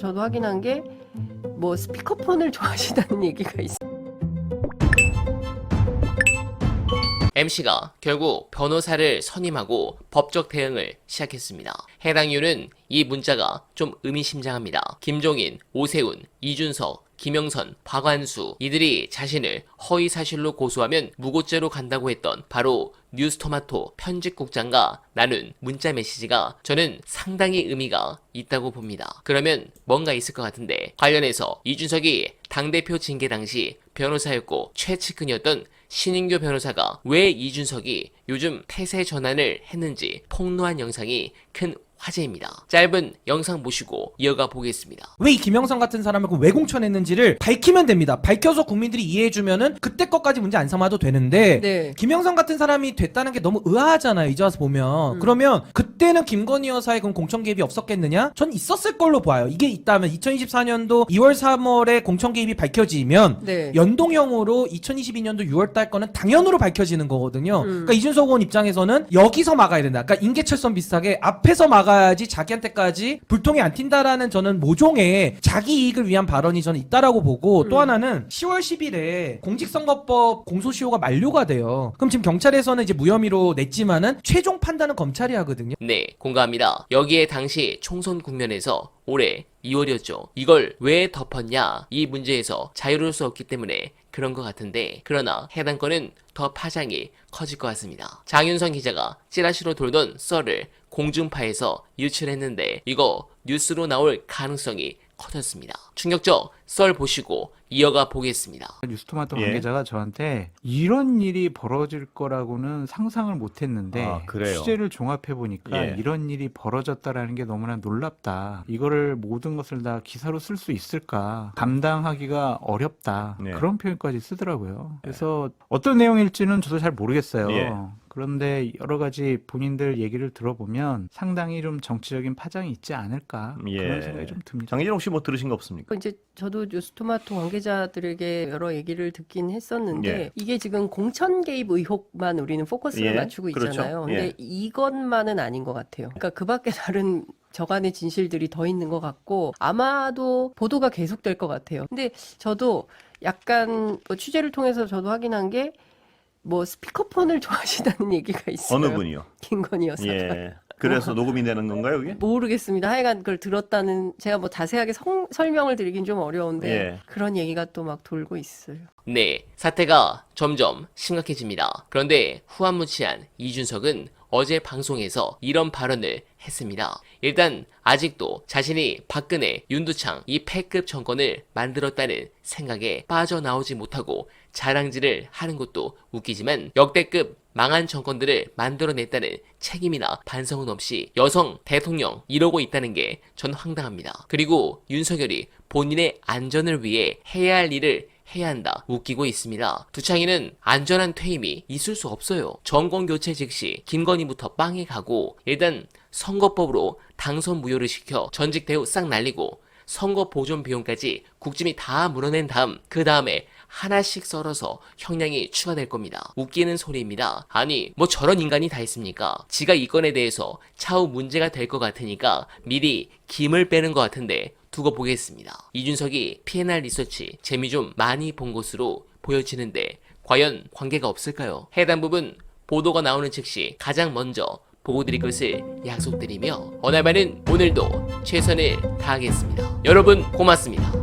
저도 확인한 게 뭐 스피커폰을 좋아하시다는 얘기가 있어요. MC가 결국 변호사를 선임하고 법적 대응을 시작했습니다. 해당 이유는 이 문자가 좀 의미심장합니다. 김종인, 오세훈, 이준석, 김영선, 박완수 이들이 자신을 허위 사실로 고소하면 무고죄로 간다고 했던 바로 뉴스토마토 편집국장과 나눈 문자 메시지가 저는 상당히 의미가 있다고 봅니다. 그러면 뭔가 있을 것 같은데 관련해서 이준석이 당대표 징계 당시 변호사였고 최측근이었던 신인교 변호사가 왜 이준석이 요즘 태세 전환을 했는지 폭로한 영상이 큰 화제입니다. 짧은 영상 보시고 이어가 보겠습니다. 왜 이 김영선 같은 사람을 그럼 왜 공천했는지를 밝히면 됩니다. 밝혀서 국민들이 이해해주면은 그때 것까지 문제 안 삼아도 되는데 네. 김영선 같은 사람이 됐다는 게 너무 의아하잖아요. 이제 와서 보면 음. 그러면 그때는 김건희 여사의 그럼 공천 개입이 없었겠느냐? 전 있었을 걸로 봐요. 이게 있다면 2024년도 2월 3월에 공천 개입이 밝혀지면 네. 연동형으로 2022년도 6월 달 거는 당연으로 밝혀지는 거거든요. 음. 그러니까 이준석 의원 입장에서는 여기서 막아야 된다. 그러니까 인계철선 비슷하게 앞에서 막아 야지 자기한테까지 불통이 안 튄다라는 저는 모종의 자기 이익을 위한 발언이 저는 있다라고 보고 또 음. 하나는 10월 10일에 공직선거법 공소시효가 만료가 돼요. 그럼 지금 경찰에서는 이제 무혐의로 냈지만은 최종 판단은 검찰이 하거든요. 네, 공감합니다. 여기에 당시 총선 국면에서 올해 2월이었죠. 이걸 왜 덮었냐? 이 문제에서 자유로울 수 없기 때문에 그런 것 같은데 그러나 해당 건은 더 파장이 커질 것 같습니다. 장윤선 기자가 찌라시로 돌던 썰을 공중파에서 유출했는데 이거 뉴스로 나올 가능성이 커졌습니다. 충격적 썰 보시고 이어가 보겠습니다. 뉴스토마토 예. 관계자가 저한테 이런 일이 벌어질 거라고는 상상을 못했는데 아, 그래요? 취재를 종합해 보니까 예. 이런 일이 벌어졌다라는 게 너무나 놀랍다. 이거를 모든 것을 다 기사로 쓸 수 있을까 감당하기가 어렵다. 네. 그런 표현까지 쓰더라고요. 그래서 어떤 내용일지는 저도 잘 모르겠어요. 예. 그런데 여러 가지 본인들 얘기를 들어보면 상당히 좀 정치적인 파장이 있지 않을까 예. 그런 생각이 좀 듭니다. 장기진 혹시 뭐 들으신 거 없습니까? 이제 저도 뉴스토마토 관계 자들에게 여러 얘기를 듣긴 했었는데 예. 이게 지금 공천 개입 의혹만 우리는 포커스를 예, 맞추고 그렇죠. 있잖아요. 근데 예. 이것만은 아닌 것 같아요. 그러니까 그밖에 다른 저간의 진실들이 더 있는 것 같고 아마도 보도가 계속될 것 같아요. 근데 저도 약간 뭐 취재를 통해서 저도 확인한 게 뭐 스피커폰을 좋아하시다는 얘기가 있어요. 어느 분이요? 김건희 여사가. 예. 그래서 녹음이 되는 건가요, 이게? 모르겠습니다. 하여간 그걸 들었다는 제가 뭐 자세하게 성- 설명을 드리긴 좀 어려운데 예. 그런 얘기가 또 막 돌고 있어요. 네, 사태가 점점 심각해집니다. 그런데 후한무치한 이준석은 어제 방송에서 이런 발언을 했습니다. 일단 아직도 자신이 박근혜, 윤두창 이 패급 정권을 만들었다는 생각에 빠져나오지 못하고 자랑질을 하는 것도 웃기지만 역대급 망한 정권들을 만들어냈다는 책임이나 반성은 없이 여성 대통령 이러고 있다는 게 전 황당합니다. 그리고 윤석열이 본인의 안전을 위해 해야 할 일을 해야 한다. 웃기고 있습니다. 두창이는 안전한 퇴임이 있을 수 없어요. 정권 교체 즉시 김건희부터 빵에 가고 일단 선거법으로 당선 무효를 시켜 전직 대우 싹 날리고 선거 보존 비용까지 국짐이 다 물어낸 다음 그 다음에 하나씩 썰어서 형량이 추가될 겁니다. 웃기는 소리입니다. 아니 뭐 저런 인간이 다 있습니까? 지가 이 건에 대해서 차후 문제가 될 것 같으니까 미리 김을 빼는 것 같은데 두고 보겠습니다. 이준석이 P&R 리서치 재미 좀 많이 본 것으로 보여지는데 과연 관계가 없을까요? 해당 부분 보도가 나오는 즉시 가장 먼저 보고 드릴 것을 약속드리며 어날바는 오늘도 최선을 다하겠습니다. 여러분 고맙습니다.